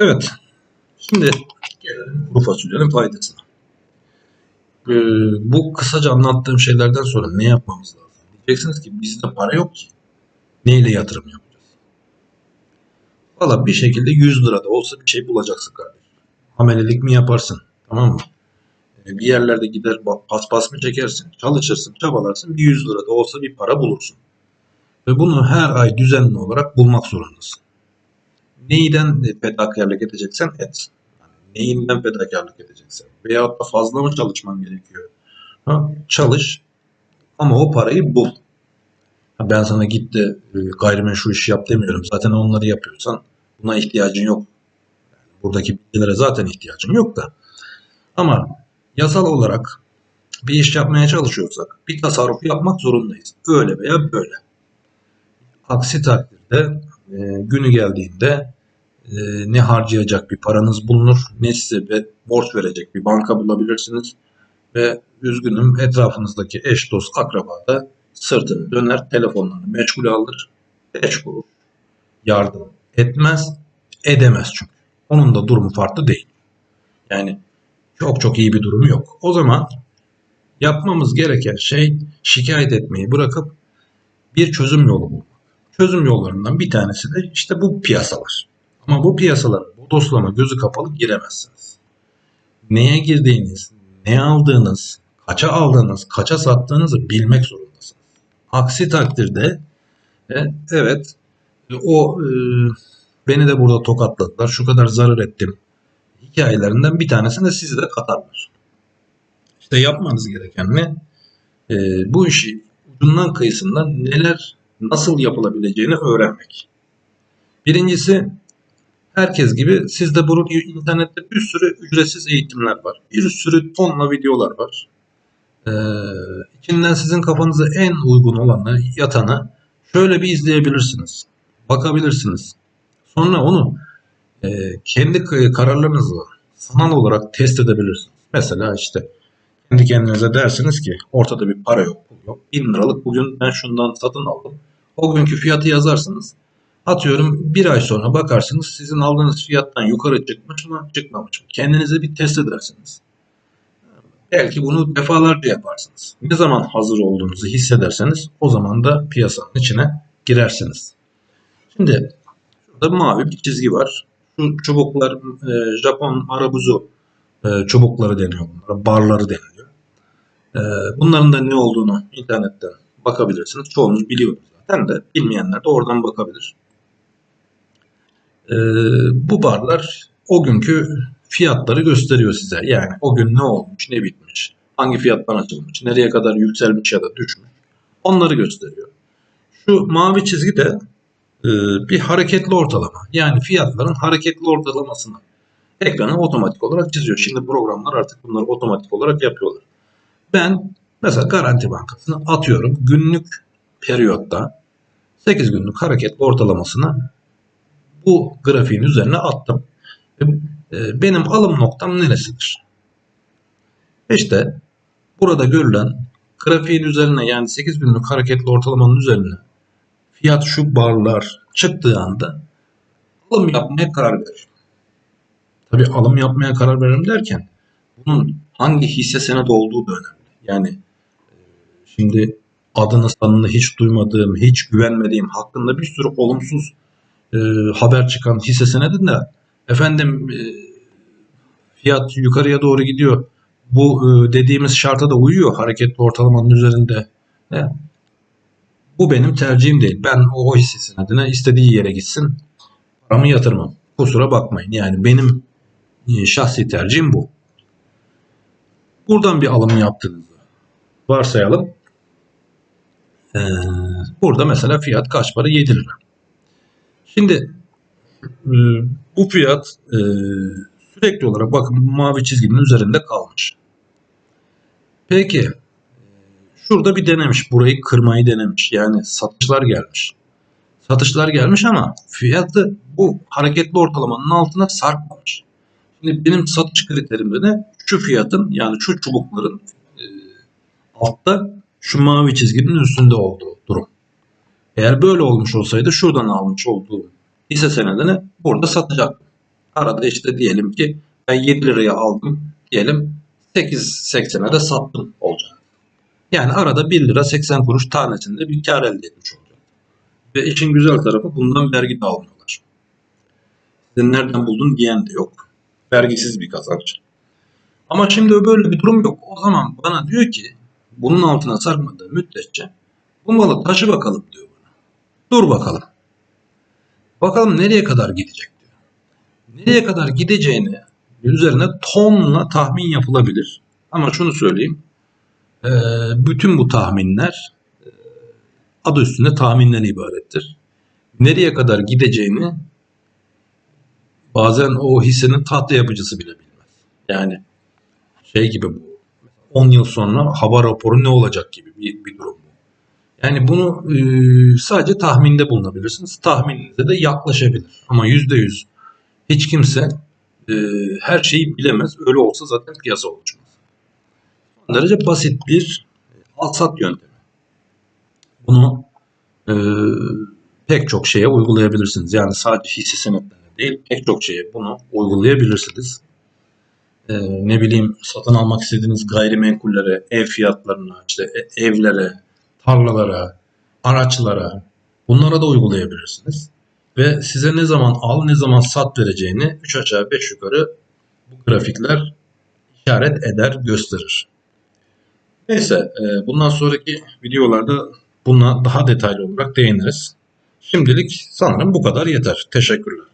Evet. Şimdi gelelim kuru fasulyenin faydasına. Ee, bu kısaca anlattığım şeylerden sonra ne yapmamız lazım? Diyeceksiniz ki bizde para yok ki. Neyle yatırım yapacağız? Valla bir şekilde 100 lira da olsa bir şey bulacaksın kardeşim. Amelelik mi yaparsın? Tamam mı? Ee, Bir yerlerde gider paspas mı çekersin? Çalışırsın, çabalarsın. Bir 100 lira da olsa bir para bulursun. Ve bunu her ay düzenli olarak bulmak zorundasın. Neyden fedakarlık edeceksen et. Yani neyinden fedakarlık edeceksen. Veyahut da fazla mı çalışman gerekiyor? Ha, çalış ama o parayı bul. Ben sana git de e, gayrimeşru iş yap demiyorum. Zaten onları yapıyorsan buna ihtiyacın yok. Yani buradaki bilgilere zaten ihtiyacın yok da. Ama yasal olarak bir iş yapmaya çalışıyorsak bir tasarruf yapmak zorundayız. Öyle veya böyle. Aksi takdirde e, günü geldiğinde e, ne harcayacak bir paranız bulunur ne size be- borç verecek bir banka bulabilirsiniz. Ve üzgünüm etrafınızdaki eş dost akraba da sırtını döner telefonlarını meşgul alır beş kuruş yardım etmez edemez çünkü. Onun da durumu farklı değil. Yani çok çok iyi bir durumu yok. O zaman yapmamız gereken şey şikayet etmeyi bırakıp bir çözüm yolu bulmak çözüm yollarından bir tanesi de işte bu piyasalar ama bu piyasalara bodoslama gözü kapalı giremezsiniz. Neye girdiğiniz, ne aldığınız, kaça aldığınız, kaça sattığınızı bilmek zorundasınız. Aksi takdirde e, evet o e, beni de burada tokatladılar, şu kadar zarar ettim hikayelerinden bir tanesini de sizi de katarlar. İşte yapmanız gereken ne? E, bu işi ucundan kıyısından neler, nasıl yapılabileceğini öğrenmek. Birincisi herkes gibi sizde bunun internette bir sürü ücretsiz eğitimler var. Bir sürü tonla videolar var. Ee, içinden sizin kafanıza en uygun olanı, yatanı şöyle bir izleyebilirsiniz. Bakabilirsiniz. Sonra onu e, kendi kararlarınızla sanal olarak test edebilirsiniz. Mesela işte kendi kendinize dersiniz ki ortada bir para yok, pul yok. 1000 liralık bugün ben şundan satın aldım. O günkü fiyatı yazarsınız. Atıyorum bir ay sonra bakarsınız sizin aldığınız fiyattan yukarı çıkmış mı çıkmamış mı? Kendinize bir test edersiniz. Belki bunu defalarca yaparsınız. Ne zaman hazır olduğunuzu hissederseniz o zaman da piyasanın içine girersiniz. Şimdi şurada mavi bir çizgi var. Şu çubuklar e, Japon arabuzu e, çubukları deniyor bunlara. Barları deniliyor. E, bunların da ne olduğunu internetten bakabilirsiniz. Çoğunuz biliyordur zaten de bilmeyenler de oradan bakabilir. Ee, bu barlar o günkü fiyatları gösteriyor size. Yani o gün ne olmuş, ne bitmiş, hangi fiyattan açılmış, nereye kadar yükselmiş ya da düşmüş. Onları gösteriyor. Şu mavi çizgi de e, bir hareketli ortalama. Yani fiyatların hareketli ortalamasını ekrana otomatik olarak çiziyor. Şimdi programlar artık bunları otomatik olarak yapıyorlar. Ben mesela Garanti Bankası'na atıyorum günlük periyotta 8 günlük hareketli ortalamasını bu grafiğin üzerine attım. Ve, e, Benim alım noktam neresidir? İşte burada görülen grafiğin üzerine yani 8 günlük hareketli ortalamanın üzerine fiyat şu barlar çıktığı anda alım yapmaya karar veririm. Tabii alım yapmaya karar veririm derken bunun hangi hisse senedi olduğu da önemli. Yani e, şimdi adını sanını hiç duymadığım, hiç güvenmediğim hakkında bir sürü olumsuz e, haber çıkan hisse senedinde efendim e, fiyat yukarıya doğru gidiyor. Bu e, dediğimiz şarta da uyuyor hareketli ortalamanın üzerinde. E, bu benim tercihim değil. Ben o, o hisse senedine istediği yere gitsin paramı yatırmam. Kusura bakmayın. Yani benim e, şahsi tercihim bu. Buradan bir alım yaptığınızı varsayalım. Ee, burada mesela fiyat kaç para? 7 lira. Şimdi e, bu fiyat e, sürekli olarak bakın mavi çizginin üzerinde kalmış. Peki e, şurada bir denemiş. Burayı kırmayı denemiş. Yani satışlar gelmiş. Satışlar gelmiş ama fiyatı bu hareketli ortalamanın altına sarkmamış. Şimdi benim satış kriterimde ne? Şu fiyatın yani şu çubukların e, altta şu mavi çizginin üstünde olduğu durum. Eğer böyle olmuş olsaydı şuradan almış olduğum hisse senedini burada satacaktım. Arada işte diyelim ki ben 7 liraya aldım. Diyelim 8.80'e de sattım olacak. Yani arada 1 lira 80 kuruş tanesinde bir kar elde etmiş olacak. Ve işin güzel tarafı bundan vergi de almıyorlar. Sizin nereden buldun diyen de yok. Vergisiz bir kazanç. Ama şimdi böyle bir durum yok. O zaman bana diyor ki bunun altına sarmadığı müddetçe bu malı taşı bakalım diyor bana. Dur bakalım. Bakalım nereye kadar gidecek diyor. Nereye kadar gideceğini üzerine tonla tahmin yapılabilir. Ama şunu söyleyeyim. Ee, bütün bu tahminler e, adı üstünde tahminden ibarettir. Nereye kadar gideceğini bazen o hissenin tahta yapıcısı bile bilmez. Yani şey gibi bu. 10 yıl sonra hava raporu ne olacak gibi bir, bir durum. Yani bunu e, sadece tahminde bulunabilirsiniz. Tahmininize de yaklaşabilir. Ama %100 hiç kimse e, her şeyi bilemez. Öyle olsa zaten piyasa oluşmaz. Son derece basit bir al-sat yöntemi. Bunu e, pek çok şeye uygulayabilirsiniz. Yani sadece hisse senetlerine değil pek çok şeye bunu uygulayabilirsiniz. E, ne bileyim satın almak istediğiniz gayrimenkullere, ev fiyatlarına, işte e- evlere, tarlalara, araçlara bunlara da uygulayabilirsiniz. Ve size ne zaman al ne zaman sat vereceğini 3 aşağı 5 yukarı bu grafikler işaret eder, gösterir. Neyse e, bundan sonraki videolarda buna daha detaylı olarak değiniriz. Şimdilik sanırım bu kadar yeter. Teşekkürler.